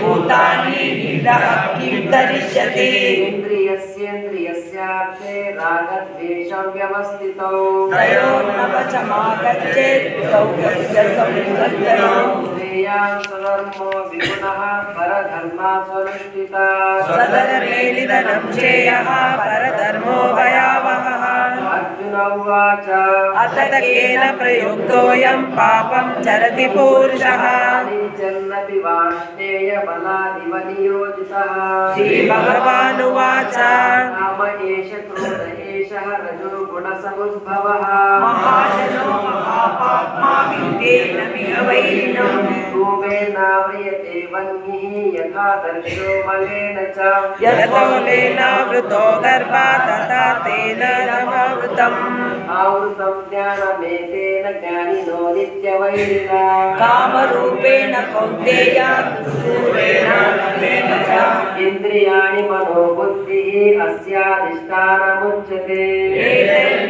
भूतानि निडः किं करिष्यति इन्द्रियस्येन्द्रियस्यार्थे रागद्वेषव्यवस्थितौ तयोर्नवचमागच्छेत् द्वौ यस्य संसर्जनौ श्रेयान् स्वधर्मो विगुणः परधर्मा स्वनुष्ठिता सदरमेलिदनं श्रेयः परधर्मो भयावहः अर्जुन उवाच अत केन प्रयुक्तोऽयं पापं चरति पूरुषः जन्नति वाष्णेय बलादिव नियोजितः श्रीभगवानुवाच नाम एष क्रोध एषः रजो गुणसमुद्भवः महाजनो महापाप्मा विद्येन मिहवैरिणम् धूमेनाव्रियते वह्निः यथा दर्शो मलेन च यतोलेनावृतो गर्भा तथा तेन नमावृतम् आवृतं ज्ञानमेतेन ज्ञानिनो नित्यवैरिणा कामरूपेण कौन्तेय दूरेण नवेन च इन्द्रियाणि मनो बुद्धिः अस्याधिष्ठानमुच्यते एतैर्विनोहयन्तेषा ज्ञानमावृत्य देहिनम्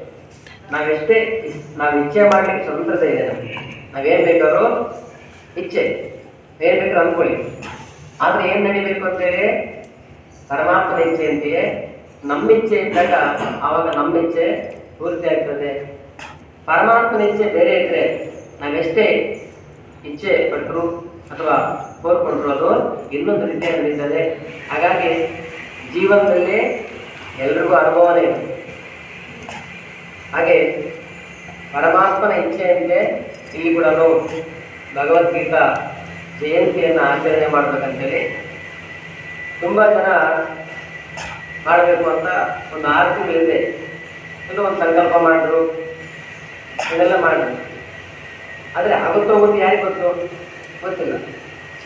ನಾವೆಷ್ಟೇ ನಾವು ಇಚ್ಛೆ ಮಾಡಲಿಕ್ಕೆ ಸ್ವತಂತ್ರತೆ ಇದೆ ನಮಗೆ. ನಾವೇನು ಬೇಕಾದ್ರೂ ಇಚ್ಛೆ, ಏನು ಬೇಕಾದ್ರೂ ಅನ್ಕೊಳ್ಳಿ. ಆದರೆ ಏನು ನಡಿಬೇಕು ಅಂತೇಳಿ? ಪರಮಾತ್ಮನ ಇಚ್ಛೆ ಅಂತೆಯೇ? ನಮ್ಮ ಇಚ್ಛೆ ಇದ್ದಾಗ ಆವಾಗ ನಮ್ಮ ಇಚ್ಛೆ ಪೂರ್ತಿ ಆಗ್ತದೆ. ಪರಮಾತ್ಮನ ಇಚ್ಛೆ ಬೇರೆ ಇದ್ದರೆ ನಾವೆಷ್ಟೇ ಇಚ್ಛೆ ಪಟ್ಟರು ಅಥವಾ ಕೋರ್ಕೊಂಡ್ರು ಅದು ಇನ್ನೊಂದು ರೀತಿಯಾಗಿ ನಡೀತದೆ. ಹಾಗಾಗಿ ಜೀವನದಲ್ಲಿ ಎಲ್ರಿಗೂ ಅನುಭವನೇ ಹಾಗೆ ಪರಮಾತ್ಮನ ಇಚ್ಛೆಯಂತೆ ಇಲ್ಲಿ ಕೂಡ ಭಗವದ್ಗೀತಾ ಜಯಂತಿಯನ್ನು ಆಚರಣೆ ಮಾಡ್ಬೇಕಂತೇಳಿ ತುಂಬ ಜನ ಮಾಡಬೇಕು ಅಂತ ಒಂದು ಆರು ತಿಂಗಳಿದೆ ಒಂದು ಒಂದು ಸಂಕಲ್ಪ ಮಾಡಿದ್ರು, ಇದೆಲ್ಲ ಮಾಡಿದ್ರು. ಆದರೆ ಆಗುತ್ತೋ ಒಂದು ಯಾರಿಗೆ ಗೊತ್ತು? ಗೊತ್ತಿಲ್ಲ.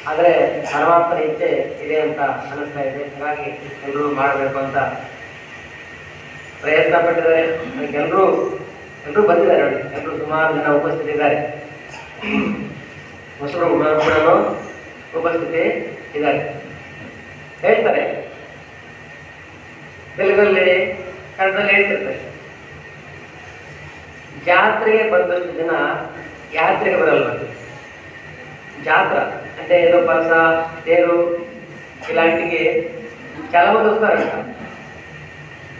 ಆದರೆ ಪರಮಾತ್ಮನ ಇಚ್ಛೆ ಇದೆ ಅಂತ ಅನಿಸ್ತಾ ಇದೆ. ಹಾಗಾಗಿ ಎಲ್ಲರೂ ಮಾಡಬೇಕು ಅಂತ ಪ್ರಯತ್ನ ಪಟ್ಟಿದ್ದಾರೆ ಎಲ್ಲರೂ ಎಲ್ಲರೂ ಬಂದಿದ್ದಾರೆ ನೋಡಿ ಎಲ್ಲರೂ ಸುಮಾರು ಜನ ಉಪಸ್ಥಿತಿದ್ದಾರೆ ಹೊಸರು ಕೂಡ ಉಪಸ್ಥಿತಿ ಇದ್ದಾರೆ ಹೇಳ್ತಾರೆ ತೆಲುಗಲ್ಲಿ ಕನ್ನಡದಲ್ಲಿ ಹೇಳ್ತಿರ್ತಾರೆ ಜಾತ್ರೆಗೆ ಬಂದಷ್ಟು ಜನ ಯಾತ್ರೆಗೆ ಬರಲ್ಲ జాతర అంటే ఏదో పరస తేరు ఇలాంటివి చాలా మంది వస్తారంట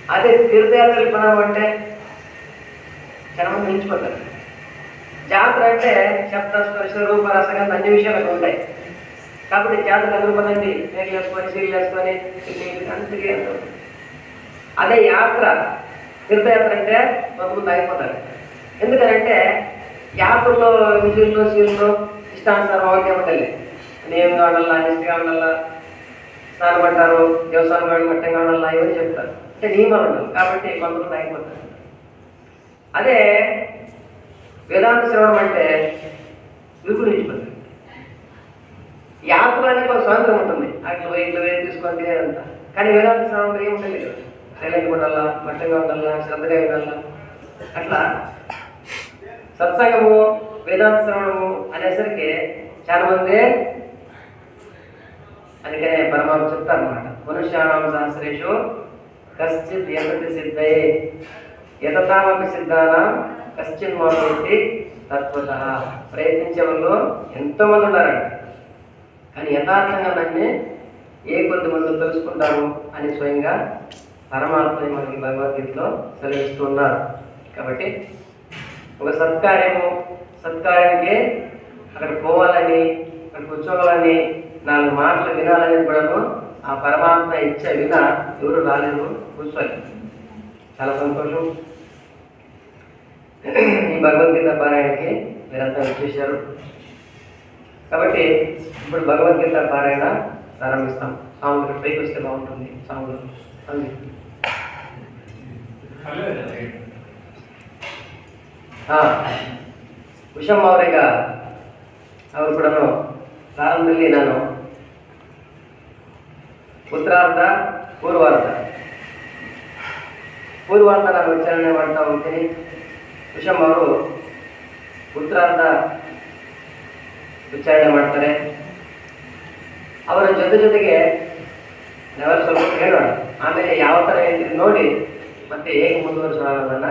అదే తీర్థయాత్రలు కొనడం అంటే జనం మంది జాతర అంటే శబ్ద స్పర్శ రూప రసగంధ అన్ని విషయాలు అక్కడ ఉంటాయి. కాబట్టి జాతర అందరూ పదండి? పేర్లు వేసుకొని సీలు వేసుకొని అంతకే అదే యాత్ర తీర్థయాత్ర అంటే కొంతమంది తగ్గిపోతారు ఎందుకంటే యాత్రలో విజుల్లో సీల్లో ఇష్టానుసారం ఓకే ఉండాలి నేమ్ కావాలల్లా నిష్ఠగా ఉండాలా స్నానం అంటారు దేవస్థానం కావాలి మట్టం ఉండాలా ఇవన్నీ చెప్తారు. అంటే నియమాలు కాబట్టి కొంతమంది అయిపోతారు అదే వేదాంత శ్రవణం అంటే విపులించిపోతుంది యాత్రానికి ఒక స్వాతంత్రం ఉంటుంది. అట్లా పోయి ఇట్లా వేరు తీసుకొని తినేదంతా. కానీ వేదాంత శ్రవణం ఏం ఉంటుంది సైలెంట్గా ఉండాలా మట్టంగా ఉండాలా శ్రద్ధగా ఉండాలా అట్లా సత్సంగము వేదాంత శ్రవణము అనేసరికి చాలా మంది అందుకనే పరమాత్మ చెప్తారు అనమాట మనుష్యాణం సహస్రేషు కశ్చిత్ యతతి సిద్ధయే ఎతతామపి సిద్ధానం కశ్చిత్ మోటి తత్వత ప్రయత్నించే వాళ్ళు ఎంతోమంది ఉన్నారండి. కానీ యథార్థంగా నన్ను ఏ కొద్ది తెలుసుకుంటాము అని స్వయంగా పరమాత్మని మనకి భగవద్గీతలో సెలవిస్తున్నారు కాబట్టి ఒక సత్కార్యము సత్కార్యానికి అక్కడ పోవాలని అక్కడ కూర్చోవాలని నాలుగు మాటలు వినాలని కూడాను ఆ పరమాత్మ ఇచ్చే విన ఎవరు రాలేదు కూర్చోవాలి చాలా సంతోషం ఈ భగవద్గీత పారాయణకి మీరంతా వచ్చేసారు కాబట్టి ఇప్పుడు భగవద్గీత పారాయణ ప్రారంభిస్తాం సాములు పైకి వస్తే బాగుంటుంది సాములు అంది ವಿಷಮ್ ಅವರೀಗ ಅವರು ಕೂಡ ಪ್ರಾರಂಭದಲ್ಲಿ ನಾನು ಉತ್ತರಾರ್ಧ, ಪೂರ್ವಾರ್ಧ. ಪೂರ್ವಾರ್ಧ ನಾನು ಉಚ್ಚಾರಣೆ ಮಾಡ್ತಾ ಹೋಗ್ತೀನಿ. ವಿಷಮ್ ಅವರು ಉತ್ತರಾರ್ಧ ಉಚ್ಚಾರಣೆ ಮಾಡ್ತಾರೆ. ಅವರ ಜೊತೆ ಜೊತೆಗೆ ನಾವೆಲ್ಲ ಸ್ವಲ್ಪ ಹೇಳೋಣ ಆಮೇಲೆ ಯಾವ ಥರ ಹೇಳ್ತೀವಿ ನೋಡಿ, ಮತ್ತೆ ಹೇಗೆ ಮುಂದುವರಿಸೋಣ